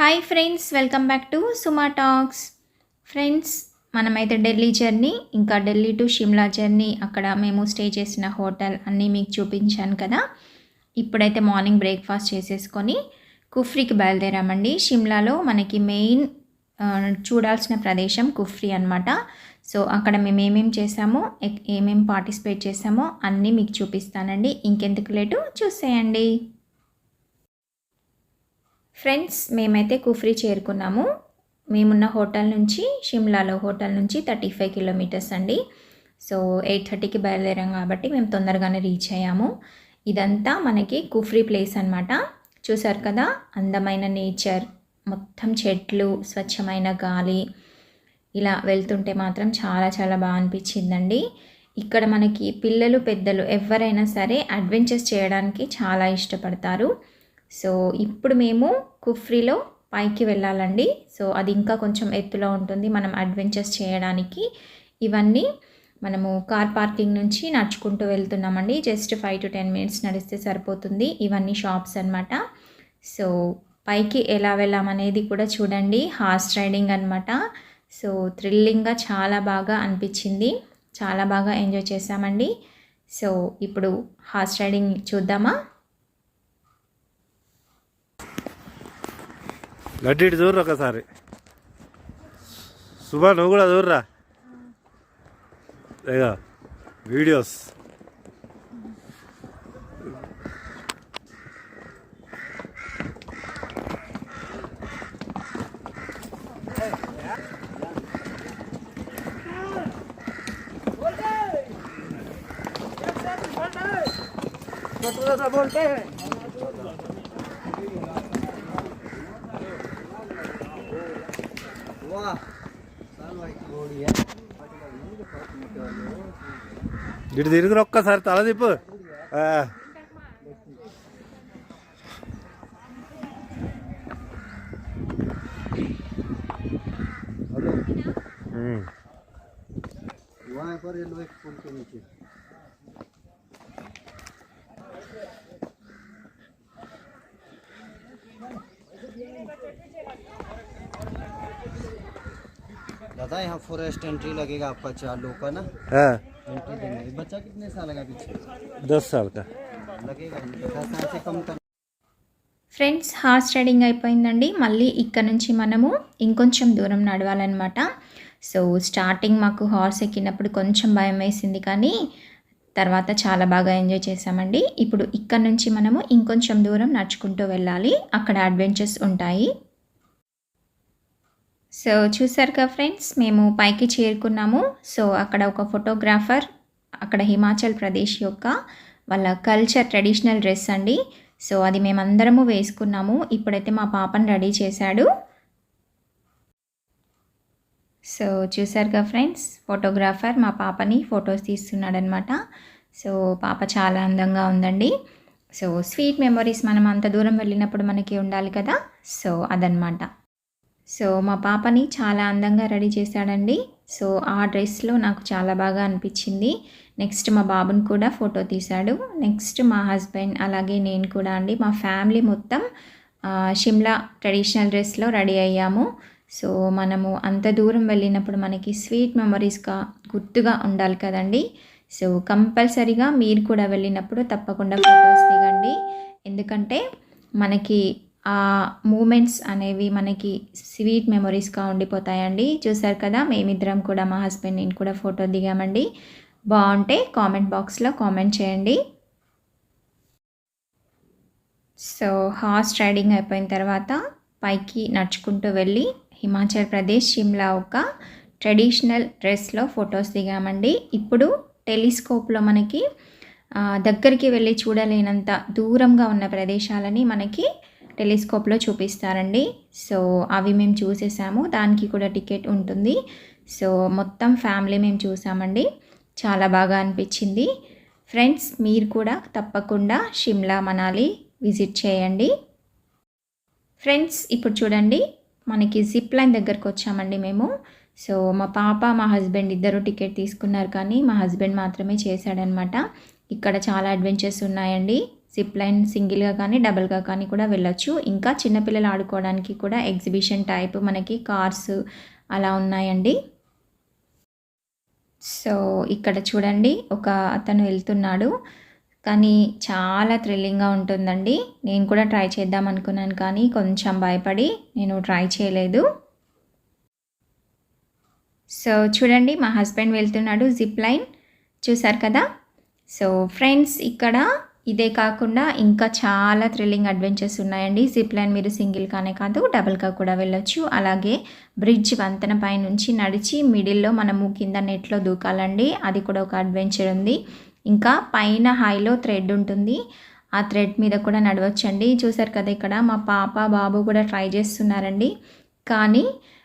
Hi friends welcome back to Suma talks friends మనమైతే Delhi journey ఇంకా Delhi to Shimla journey అక్కడ మేము స్టే చేసిన హోటల్ అన్నీ మీకు చూపించాను కదా. ఇప్పుడైతే మార్నింగ్ బ్రేక్ఫాస్ట్ చేసేసుకొని కుఫ్రీకి బయలుదేరామండి. షిమ్లాలో మనకి మెయిన్ చూడాల్సిన ప్రదేశం కుఫ్రీ అనమాట సో అక్కడ మేము ఏమేమి చేసామో ఏమేమి పార్టిసిపేట్ చేసామో అన్నీ మీకు చూపిస్తానండి. ఇంకెందుకు లేటు చూసేయండి. ఫ్రెండ్స్ మేమైతే కుఫ్రీ చేరుకున్నాము. మేమున్న హోటల్ నుంచి షిమ్లాలో హోటల్ నుంచి థర్టీ ఫైవ్ కిలోమీటర్స్ అండి. సో ఎయిట్ థర్టీకి బయలుదేరాం కాబట్టి మేము తొందరగానే రీచ్ అయ్యాము. ఇదంతా మనకి కుఫ్రీ ప్లేస్ అన్నమాట. చూసారు కదా అందమైన నేచర్ మొత్తం చెట్లు స్వచ్ఛమైన గాలి. ఇలా వెళ్తుంటే మాత్రం చాలా చాలా బాగా అనిపించిందండి. ఇక్కడ మనకి పిల్లలు పెద్దలు ఎవరైనా సరే అడ్వెంచర్స్ చేయడానికి చాలా ఇష్టపడతారు. సో ఇప్పుడు మేము కుఫ్రీలో పైకి వెళ్ళాలండి. సో అది ఇంకా కొంచెం ఎత్తులో ఉంటుంది. మనం అడ్వెంచర్స్ చేయడానికి ఇవన్నీ మనము కార్ పార్కింగ్ నుంచి నడుచుకుంటూ వెళ్తున్నామండి. Just five to ten minutes నడిస్తే సరిపోతుంది. ఇవన్నీ షాప్స్ అన్నమాట. సో పైకి ఎలా వెళ్ళామనేది కూడా చూడండి. హార్స్ రైడింగ్ అనమాట సో థ్రిల్లింగ్గా చాలా బాగా అనిపించింది. చాలా బాగా ఎంజాయ్ చేసామండి సో ఇప్పుడు హార్స్ రైడింగ్ చూద్దామా? లడ్డు ఇటు చూర్రు ఒకసారి సుభా నువ్వు కూడా చూర్రా ఇక వీడియోస్ ఇటు తిరుగురు ఒక్కసారి తల తిప్పు ఆ. ఉమ్. वहाँ पर रेलवे पुल के नीचे दादा यहाँ फॉरेस्ट एंट्री लगेगा आपका चार लोग का ना ఆ, एंट्री देंगे ये बच्चा कितने साल का पीछे దస్ సాల్ కా लगेगा दस साल से कम कर ఫ్రెండ్స్ హార్స్ రైడింగ్ అయిపోయిందండి మళ్ళీ ఇక్కడ నుంచి మనము ఇంకొంచెం దూరం నడవాలన్నమాట సో స్టార్టింగ్ మాకు హార్స్ ఎక్కినప్పుడు కొంచెం భయం వేసింది కానీ తర్వాత చాలా బాగా ఎంజాయ్ చేసామండి ఇప్పుడు ఇక్కడ నుంచి మనము ఇంకొంచెం దూరం నడుచుకుంటూ వెళ్ళాలి అక్కడ అడ్వెంచర్స్ ఉంటాయి సో చూసారుగా ఫ్రెండ్స్ మేము పైకి చేరుకున్నాము. సో అక్కడ ఒక ఫోటోగ్రాఫర్ అక్కడ హిమాచల్ ప్రదేశ్ యొక్క వాళ్ళ కల్చర్ ట్రెడిషనల్ డ్రెస్ అండి. సో అది మేమందరము వేసుకున్నాము. ఇప్పుడైతే మా పాపని రెడీ చేశాడు. సో చూసారుగా ఫ్రెండ్స్ ఫోటోగ్రాఫర్ మా పాపని ఫొటోస్ తీస్తున్నాడనమాట సో పాప చాలా అందంగా ఉందండి. సో స్వీట్ మెమొరీస్ మనం అంత దూరం వెళ్ళినప్పుడు మనకి ఉండాలి కదా? సో అదనమాట సో మా పాపని చాలా అందంగా రెడీ చేశాడండి. సో ఆ డ్రెస్లో నాకు చాలా బాగా అనిపించింది. నెక్స్ట్ మా బాబుని కూడా ఫోటో తీశాడు. నెక్స్ట్ మా హస్బెండ్ అలాగే నేను కూడా అండి. మా ఫ్యామిలీ మొత్తం షిమ్లా ట్రెడిషనల్ డ్రెస్లో రెడీ అయ్యాము. సో మనము అంత దూరం వెళ్ళినప్పుడు మనకి స్వీట్ మెమరీస్గా గుర్తుగా ఉండాలి కదండి. సో కంపల్సరీగా మీరు కూడా వెళ్ళినప్పుడు తప్పకుండా ఫొటోస్ దిగండి. ఎందుకంటే మనకి ఆ మూమెంట్స్ అనేవి మనకి స్వీట్ మెమొరీస్గా ఉండిపోతాయండి. చూసారు కదా మేమిద్దరం కూడా మా హస్బెండ్ నేను కూడా ఫోటో దిగామండి. బాగుంటే కామెంట్ బాక్స్లో కామెంట్ చేయండి. సో హార్స్ రైడింగ్ అయిపోయిన తర్వాత పైకి నడుచుకుంటూ వెళ్ళి హిమాచల్ ప్రదేశ్ షిమ్లా ఒక ట్రెడిషనల్ డ్రెస్లో ఫొటోస్ దిగామండి. ఇప్పుడు టెలిస్కోప్లో మనకి దగ్గరికి వెళ్ళి చూడలేనంత దూరంగా ఉన్న ప్రదేశాలని మనకి టెలిస్కోప్లో చూపిస్తారండి. సో అవి మేము చూసేసాము. దానికి కూడా టికెట్ ఉంటుంది. సో మొత్తం ఫ్యామిలీ మేము చూసామండి. చాలా బాగా అనిపించింది. ఫ్రెండ్స్ మీరు కూడా తప్పకుండా షిమ్లా మనాలి విజిట్ చేయండి. ఫ్రెండ్స్ ఇప్పుడు చూడండి. మనకి జిప్ లైన్ దగ్గరకు వచ్చామండి మేము. సో మా పాప మా హస్బెండ్ ఇద్దరు టికెట్ తీసుకున్నారు కానీ మా హస్బెండ్ మాత్రమే చేశాడనమాట. ఇక్కడ చాలా అడ్వెంచర్స్ ఉన్నాయండి. జిప్ లైన్ సింగిల్గా కానీ డబుల్గా కానీ కూడా వెళ్ళొచ్చు. ఇంకా చిన్నపిల్లలు ఆడుకోవడానికి కూడా ఎగ్జిబిషన్ టైప్ మనకి కార్స్ అలా ఉన్నాయండి. సో ఇక్కడ చూడండి ఒక అతను వెళ్తున్నాడు. కానీ చాలా థ్రిల్లింగ్గా ఉంటుందండి. నేను కూడా ట్రై చేద్దాం అనుకున్నాను కానీ కొంచెం భయపడి నేను ట్రై చేయలేదు. సో చూడండి మా హస్బెండ్ వెళ్తున్నాడు జిప్ లైన్ చూసారు కదా? సో ఫ్రెండ్స్ ఇక్కడ ఇదే కాకుండా ఇంకా చాలా థ్రిల్లింగ్ అడ్వెంచర్స్ ఉన్నాయండి. జిప్ లైన్ మీరు సింగిల్ కానే కాదు డబుల్గా కూడా వెళ్ళొచ్చు. అలాగే బ్రిడ్జ్ వంతెన పై నుంచి నడిచి మిడిల్లో మనము కింద నెట్లో దూకాలండి. అది కూడా ఒక అడ్వెంచర్ ఉంది. ఇంకా పైన హైలో థ్రెడ్ ఉంటుంది. ఆ థ్రెడ్ మీద కూడా నడవచ్చండి. చూసారు కదా ఇక్కడ మా పాప బాబు కూడా ట్రై చేస్తున్నారండి. కానీ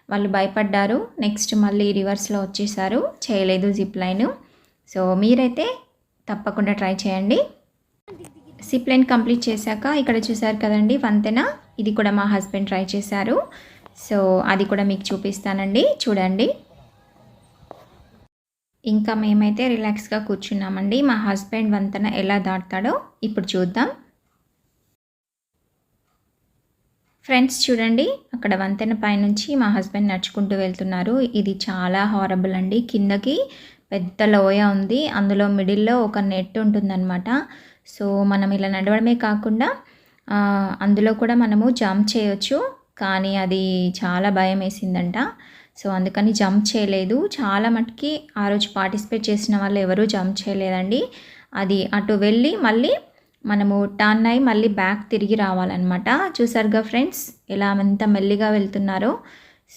వాళ్ళు భయపడ్డారు. నెక్స్ట్ మళ్ళీ రివర్స్లో వచ్చేసారు. చేయలేదు జిప్ లైన్ సో మీరైతే తప్పకుండా ట్రై చేయండి. సిప్ లైన్ కంప్లీట్ చేశాక ఇక్కడ చూసారు కదండి వంతెన. ఇది కూడా మా హస్బెండ్ ట్రై చేశారు. సో అది కూడా మీకు చూపిస్తానండి. చూడండి. ఇంకా మేమైతే రిలాక్స్గా కూర్చున్నామండి. మా హస్బెండ్ వంతెన ఎలా దాటుతాడో ఇప్పుడు చూద్దాం. ఫ్రెండ్స్ చూడండి. అక్కడ వంతెన పైనుంచి మా హస్బెండ్ నడుచుకుంటూ వెళ్తున్నారు. ఇది చాలా హారబుల్ అండి. కిందకి పెద్ద లోయ ఉంది. అందులో మిడిల్లో ఒక నెట్ ఉంటుందన్నమాట. సో మనం ఇలా నడవడమే కాకుండా అందులో కూడా మనము జంప్ చేయొచ్చు. కానీ అది చాలా భయం వేసిందంట. సో అందుకని జంప్ చేయలేదు. చాలా మటుకి ఆ రోజు పార్టిసిపేట్ చేసిన వాళ్ళు ఎవరూ జంప్ చేయలేదండి. అది అటు వెళ్ళి మళ్ళీ మనము టర్న్ అయి మళ్ళీ బ్యాక్ తిరిగి రావాలన్నమాట. చూసారుగా ఫ్రెండ్స్ ఎలా ఎంత మెల్లిగా వెళ్తున్నారో.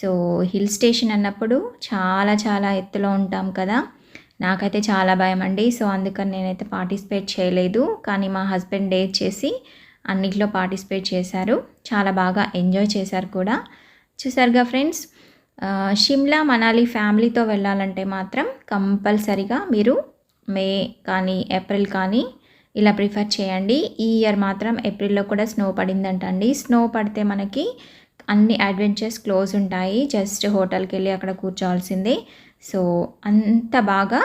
సో హిల్ స్టేషన్ అన్నప్పుడు చాలా చాలా ఎత్తులో ఉంటాం కదా. నాకైతే చాలా భయం అండి సో అందుకని నేనైతే పార్టిసిపేట్ చేయలేదు. కానీ మా హస్బెండ్ డేట్ చేసి అన్నిట్లో పార్టిసిపేట్ చేశారు. చాలా బాగా ఎంజాయ్ చేశారు కూడా. చూసారుగా ఫ్రెండ్స్ షిమ్లా మనాలి ఫ్యామిలీతో వెళ్ళాలంటే మాత్రం కంపల్సరిగా మీరు మే కానీ ఏప్రిల్ కానీ ఇలా ప్రిఫర్ చేయండి. ఈ ఇయర్ మాత్రం ఏప్రిల్లో కూడా స్నో పడిందంట అండి స్నో పడితే మనకి అన్ని అడ్వెంచర్స్ క్లోజ్ ఉంటాయి. జస్ట్ హోటల్కి వెళ్ళి అక్కడ కూర్చోవాల్సిందే. సో అంత బాగా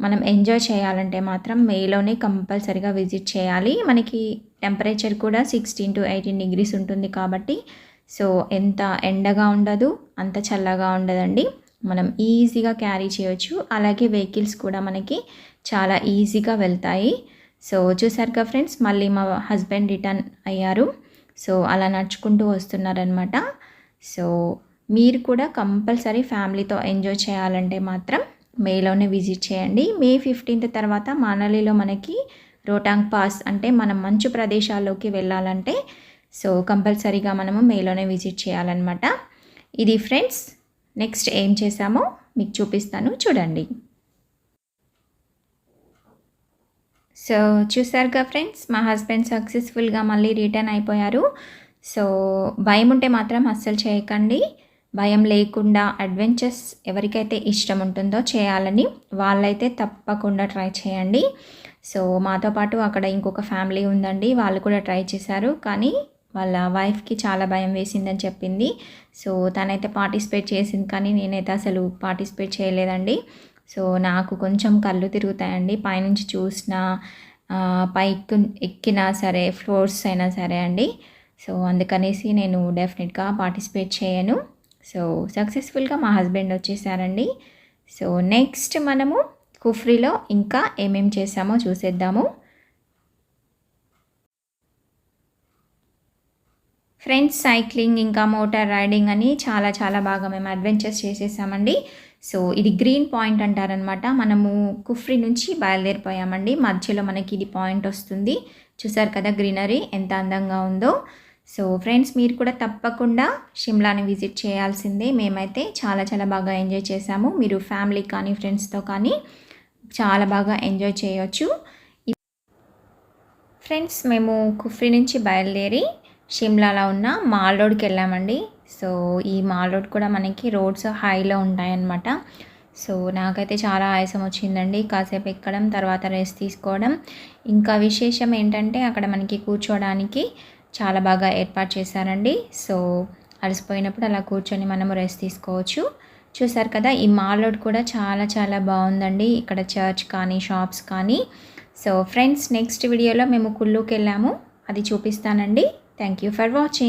మనం ఎంజాయ్ చేయాలంటే మాత్రం మేలోనే కంపల్సరిగా విజిట్ చేయాలి. మనకి టెంపరేచర్ కూడా సిక్స్టీన్ టు ఎయిటీన్ డిగ్రీస్ ఉంటుంది కాబట్టి సో ఎంత ఎండగా ఉండదు అంత చల్లగా ఉండదండి. మనం ఈజీగా క్యారీ చేయొచ్చు. అలాగే వెహికల్స్ కూడా మనకి చాలా ఈజీగా వెళ్తాయి. సో చూసారుగా ఫ్రెండ్స్ మళ్ళీ మా హస్బెండ్ రిటర్న్ అయ్యారు. సో అలా నడుచుకుంటూ వస్తున్నారనమాట సో మీరు కూడా కంపల్సరీ ఫ్యామిలీతో ఎంజాయ్ చేయాలంటే మాత్రం మేలోనే విజిట్ చేయండి. మే ఫిఫ్టీన్త్ తర్వాత మనాలిలో మనకి రోటాంగ్ పాస్ అంటే మనం మంచు ప్రదేశాల్లోకి వెళ్ళాలంటే సో కంపల్సరీగా మనము మేలోనే విజిట్ చేయాలన్నమాట. ఇది ఫ్రెండ్స్ నెక్స్ట్ ఏం చేసామో మీకు చూపిస్తాను చూడండి. సో చూసారుగా ఫ్రెండ్స్ మా హస్బెండ్ సక్సెస్ఫుల్గా మళ్ళీ రిటర్న్ అయిపోయారు. సో భయం ఉంటే మాత్రం అస్సలు చేయకండి. భయం లేకుండా అడ్వెంచర్స్ ఎవరికైతే ఇష్టం ఉంటుందో చేయాలని వాళ్ళైతే తప్పకుండా ట్రై చేయండి. సో మాతో పాటు అక్కడ ఇంకొక ఫ్యామిలీ ఉందండి. వాళ్ళు కూడా ట్రై చేశారు. కానీ వాళ్ళ వైఫ్కి చాలా భయం వేసిందని చెప్పింది. సో తనైతే పార్టిసిపేట్ చేసింది కానీ నేనైతే అసలు పార్టిసిపేట్ చేయలేదండి. సో నాకు కొంచెం కళ్ళు తిరుగుతాయండి. పైనుంచి చూసిన పైకి ఎక్కినా సరే ఫ్లోర్స్ అయినా సరే అండి. సో అందుకనేసి నేను డెఫినెట్గా పార్టిసిపేట్ చేయను. సో సక్సెస్ఫుల్గా మా హస్బెండ్ వచ్చేసారండి. సో నెక్స్ట్ మనము కుఫ్రీలో ఇంకా ఏమేం చేసామో చూసేద్దాము. ఫ్రెండ్స్ సైక్లింగ్ ఇంకా మోటార్ రైడింగ్ అని చాలా చాలా బాగా మేము అడ్వెంచర్స్ చేసేసామండి. సో ఇది గ్రీన్ పాయింట్ అంటారనమాట. మనము కుఫ్రీ నుంచి బయలుదేరిపోయామండి. మధ్యలో మనకి ఇది పాయింట్ వస్తుంది. చూసారు కదా గ్రీనరీ ఎంత అందంగా ఉందో. సో ఫ్రెండ్స్ మీరు కూడా తప్పకుండా షిమ్లాని విజిట్ చేయాల్సిందే. మేమైతే చాలా చాలా బాగా ఎంజాయ్ చేసాము మీరు ఫ్యామిలీ కానీ ఫ్రెండ్స్తో కానీ చాలా బాగా ఎంజాయ్ చేయొచ్చు. ఫ్రెండ్స్ మేము కుఫ్రీ నుంచి బయలుదేరి షిమ్లాలో ఉన్న మాల్ రోడ్కి వెళ్ళామండి. సో ఈ మాల్ రోడ్ కూడా మనకి రోడ్స్ హైలో ఉంటాయన్నమాట. సో నాకైతే చాలా ఆయాసం వచ్చిందండి. కాసేపు ఎక్కడం తర్వాత రెస్ట్ తీసుకోవడం. ఇంకా విశేషం ఏంటంటే అక్కడ మనకి కూర్చోవడానికి చాలా బాగా ఏర్పాటు చేశారండి. సో అలసిపోయినప్పుడు అలా కూర్చొని మనము రెస్ట్ తీసుకోవచ్చు. చూసారు కదా ఈ మాల్ రోడ్ కూడా చాలా చాలా బాగుందండి. ఇక్కడ చర్చ్ కానీ షాప్స్ కానీ. సో ఫ్రెండ్స్ నెక్స్ట్ వీడియోలో మేము కుల్లూకి వెళ్ళాము అది చూపిస్తానండి. Thank you for watching.